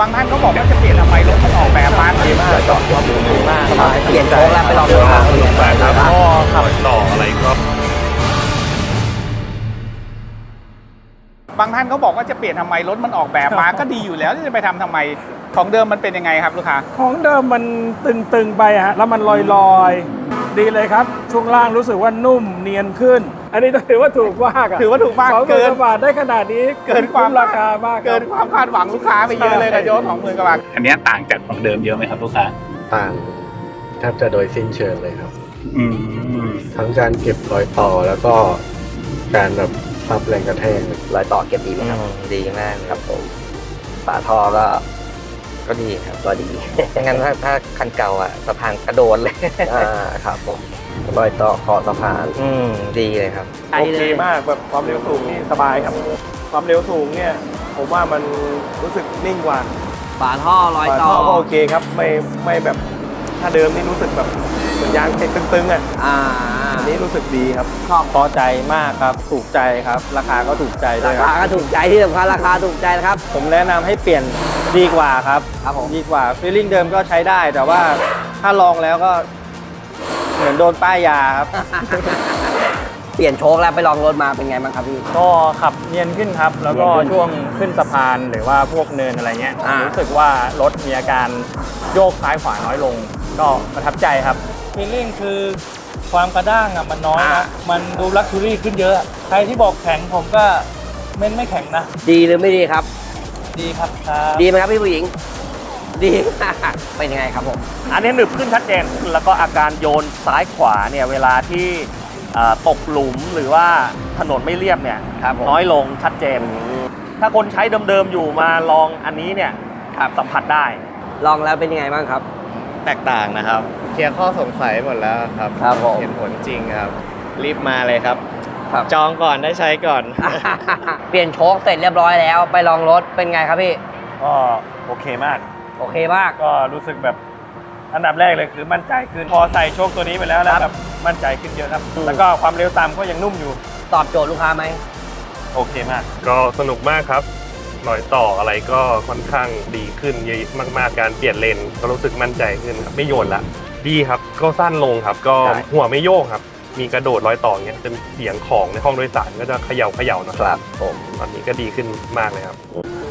บางท่านก็บอกว่าจะเปลี่ยนทำไมรถมันออกแบบมาดีมากจอดความเร็วสูงมากเปลี่ยนโชคแล้วไปลองรถมาเป็นไงบ้างครับก็ขับต่ออะไรก็บางท่านก็บอกว่าจะเปลี่ยนทำไมรถมันออกแบบมาก็ดีอยู่แล้วจะไปทำทำไมของเดิมมันเป็นยังไงครับลูกค้าของเดิมมันตึงๆไปฮะแล้วมันลอยๆ ดีเลยครับ ช่วงล่างรู้สึกว่านุ่มเนียนขึ้น อันนี้ต้องถือว่าถูกมากะถือว่าถูกมากสองหเกิมื่นนกว่าบาทได้ขนาดนี้เกินความ คุ้ราคามากครับ เกินความคาดหวังลูกค้าไปเยอะเลยนะโยนของหมื่นกว่าบาท อันนี้ต่างจากของเดิมเยอะไหมครับลูกค้า ต่างแทบจะโดยสิ้นเชิงเลยครับ อืม ทั้งการเก็บรอยต่อแล้วก็การแบบรับแรงกระแทก รอยต่อเก็บดีไหมครับ ดีมากครับผมฝาท่อก็ ก็ดีครับก็ดีไม่งั้นถ้าถ้าคันเก่าอะสะพานกระโดดเลย อ่าครับผม รอยต่อขอบสะพานอืมดีเลยครับโอเคมากแบบความเร็วสูงนี่สบายครับ ความเร็วสูงเนี่ยผมว่ามันรู้สึกนิ่งกว่าฝาท่อรอยต่อฝาก็โอเคครับไม่ไม่แบบถ้าเดิมนี่รู้สึกแบบเหมือนยางเทตึงๆอะอ่า อันนี้รู้สึกดีครับชอบ พอใจมากครับถูกใจครับ ราคาก็ถูกใจด้ราวยคคารับ ก็ถูกใจที่สำคัญราคาถูกใจนะครับ ผมแนะนำให้เปลี่ยนดีกว่าครับครับผม ดีกว่าฟีลลิ่งเดิมก็ใช้ได้แต่ว่าถ้าลองแล้วก็ เหมือนโดนป้ายยาครับ เปลี่ยนโชคแล้วไปลองรถมาเป็นไงบ้างครับพี่ ก็ขับเนียนขึ้นครับ แล้วก็เนียนขึ้นช่วงขึ้นสะพานหรือว่าพวกเนินอะไรเงี้ย อ่ารู้ รู้สึกว่ารถมีอาการโยกซ้ายขวาน้อยลง ก็ประทับใจครับ ฟีลลิ่งคือความกระด้างอะมันน้อยนะมันดูลักชัวรี่ขึ้นเยอะ ใครที่บอกแข็งผมก็เม่นไม่แข็งนะ ดีหรือไม่ดีครับ ดีครับครับ ดีไหมครับพี่ผู้หญิง ดีเป็นยังไงครับผม อันนี้หนึบขึ้นชัดเจนแล้วก็อาการโยนซ้ายขวาเนี่ยเวลาที่เอ่อตกหลุมหรือว่าถนนไม่เรียบเนี่ยครับผมน้อยลงชัดเจน ถ้าคนใช้เดิมๆอยู่มาลองอันนี้เนี่ยครับสัมผัสได้ ลองแล้วเป็นยังไงบ้างครับ แตกต่างนะครับ เคลียร์ข้อสงสัยหมดแล้วครับครับผมเห็นผลจริงครับ รีบมาเลยครับครับจองก่อนได้ใช้ก่อน เปลี่ยนโชคเสร็จเรียบร้อยแล้ว ไปลองรถเป็นไงครับพี่ก็โอเคมาก โอเคมาก ก็รู้สึกแบบอันดับแรกเลยคือมั่นใจขึ้นพอใส่โชคตัวนี้ไปแล้วแล้วแบบมั่นใจขึ้นเยอะครับอืมแล้วก็ความเร็วตามก็ยังนุ่มอยู่ ตอบโจทย์ลูกค้าไหม โอเคมาก ก็สนุกมากครับรอยต่ออะไรก็ค่อนข้างดีขึ้นเยอะมากๆการเปลี่ยนเลนก็รู้สึกมั่นใจขึ้นครับไม่โยนละดีครับก็สั้นลงครับ ก็ใช่ หัวไม่โยกครับ มีกระโดดรอยต่อเงี้ยเป็นเสียงของในห้องโดยสารก็จะเขย่าเขย่าๆหนะครับผมตอนนี้ก็ดีขึ้นมากเลยครับอืม